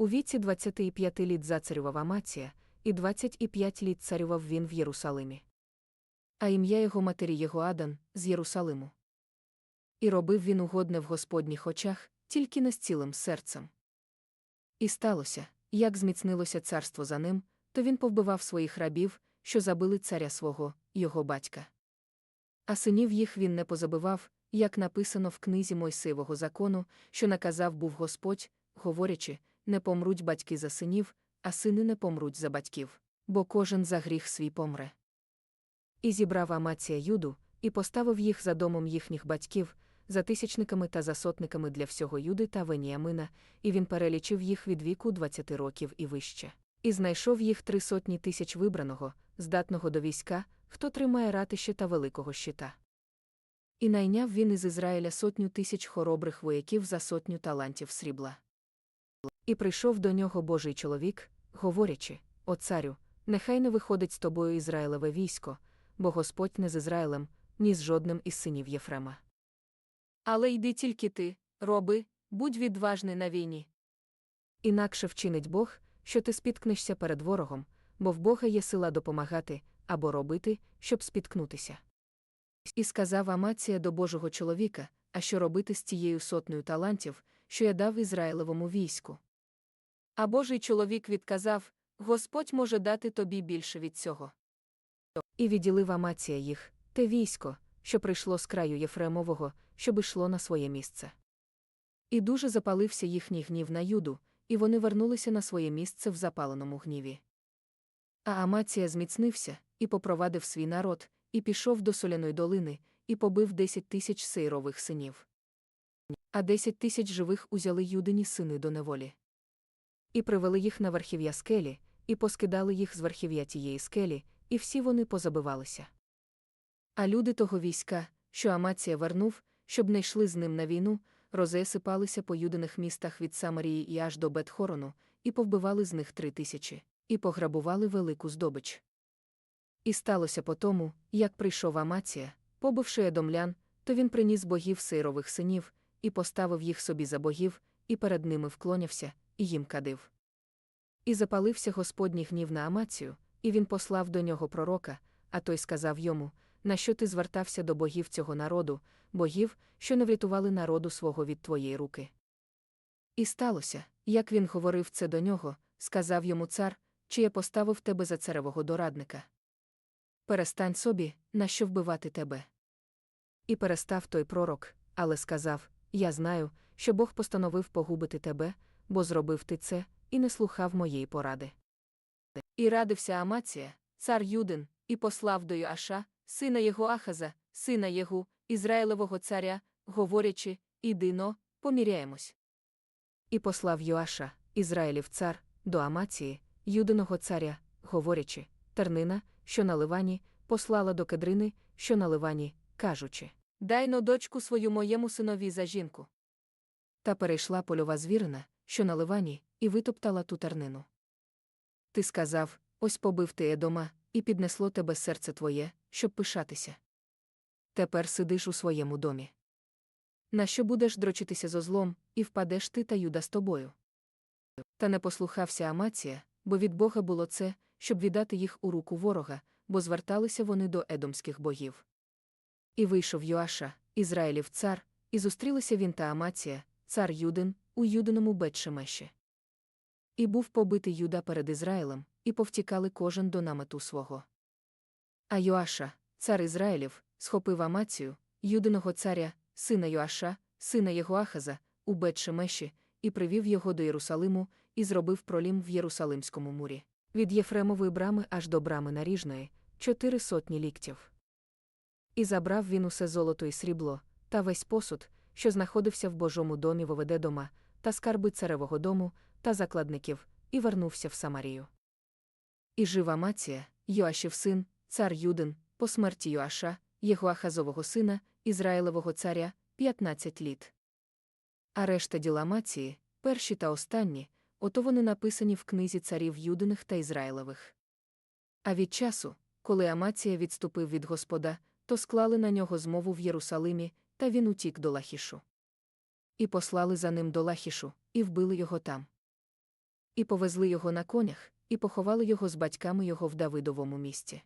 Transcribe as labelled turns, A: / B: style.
A: У віці 25 літ зацарював Амація, і 25 літ царював він в Єрусалимі. А ім'я його матері Єгоадан з Єрусалиму. І робив він угодне в Господніх очах, тільки не з цілим серцем. І сталося, як зміцнилося царство за ним, то він повбивав своїх рабів, що забили царя свого, його батька. А синів їх він не позабивав, як написано в книзі Мойсеєвого закону, що наказав був Господь, говорячи, не помруть батьки за синів, а сини не помруть за батьків, бо кожен за гріх свій помре. І зібрав Амація Юду, і поставив їх за домом їхніх батьків, за тисячниками та за сотниками для всього Юди та Веніамина, і він перелічив їх від віку 20 років і вище. І знайшов їх три сотні тисяч вибраного, здатного до війська, хто тримає ратище та великого щита. І найняв він із Ізраїля сотню тисяч хоробрих вояків за сотню талантів срібла. І прийшов до нього Божий чоловік, говорячи: О царю, нехай не виходить з тобою Ізраїлеве військо, бо Господь не з Ізраїлем, ні з жодним із синів Єфрема. Але йди тільки ти, роби, будь відважний на війні. Інакше вчинить Бог, що ти спіткнешся перед ворогом, бо в Бога є сила допомагати або робити, щоб спіткнутися. І сказав Амація до Божого чоловіка, а що робити з тією сотнею талантів, що я дав Ізраїлевому війську. А Божий чоловік відказав Господь може дати тобі більше від цього. І відділив Амація їх, те військо, що прийшло з краю Єфремового, щоб йшло на своє місце. І дуже запалився їхній гнів на юду, і вони вернулися на своє місце в запаленому гніві. А Амація зміцнився, і попровадив свій народ, і пішов до соляної долини, і побив десять тисяч сейрових синів. А десять тисяч живих узяли юдині сини до неволі. І привели їх на верхів'я скелі, і поскидали їх з верхів'я тієї скелі, і всі вони позабивалися. А люди того війська, що Амація вернув, щоб не йшли з ним на війну, розесипалися по юдиних містах від Самарії і аж до Бетхорону, і повбивали з них три тисячі, і пограбували велику здобич. І сталося по тому, як прийшов Амація, побивши едомлян, то він приніс богів сейрових синів, і поставив їх собі за богів, і перед ними вклонявся, і їм кадив. І запалився Господній гнів на Амацію, і він послав до нього пророка, а той сказав йому, на що ти звертався до богів цього народу, богів, що не врятували народу свого від твоєї руки. І сталося, як він говорив це до нього, сказав йому цар, чи я поставив тебе за царевого дорадника. Перестань собі, на що вбивати тебе. І перестав той пророк, але сказав Я знаю, що Бог постановив погубити тебе, бо зробив ти це, і не слухав моєї поради. І радився Амація, цар Юдин, і послав до Йоаша, сина його Ахаза, сина Єгу, Ізраїлевого царя, говорячи, Іди но, поміряємось. І послав Йоаша, Ізраїлів цар, до Амації, Юдиного царя, говорячи, Тернина, що на Ливані, послала до Кедрини, що на Ливані, кажучи Дай но дочку свою моєму синові за жінку. Та перейшла польова звірина, що на Ливані, і витоптала ту тернину. Ти сказав ось побив ти Едома, і піднесло тебе серце твоє, щоб пишатися. Тепер сидиш у своєму домі. На що будеш дрочитися зо злом, і впадеш ти та юда з тобою? Та не послухався Амація, бо від Бога було це, щоб віддати їх у руку ворога, бо зверталися вони до едомських богів. І вийшов Йоаша, Ізраїлів цар, і зустрілися він та Амація, цар Юдин, у Юдиному Бетшемеші. І був побитий Юда перед Ізраїлем, і повтікали кожен до намету свого. А Йоаша, цар Ізраїлів, схопив Амацію, юдиного царя, сина Йоаша, сина Єгоахаза, у Бетшемеші, і привів його до Єрусалиму, і зробив пролім в Єрусалимському мурі. Від Єфремової брами аж до брами наріжної, чотири сотні ліктів. І забрав він усе золото і срібло, та весь посуд, що знаходився в Божому домі Воведедома, та скарби царевого дому, та закладників, і вернувся в Самарію. І жив Амація, Йоашів син, цар Юдин, по смерті Йоаша, його Ахазового сина, Ізраїлевого царя, 15 літ. А решта діла Амації, перші та останні, ото вони написані в книзі царів Юдиних та Ізраїлевих. А від часу, коли Амація відступив від Господа, то склали на нього змову в Єрусалимі, та він утік до Лахішу. І послали за ним до Лахішу, і вбили його там. і повезли його на конях, і поховали його з батьками його в Давидовому місті.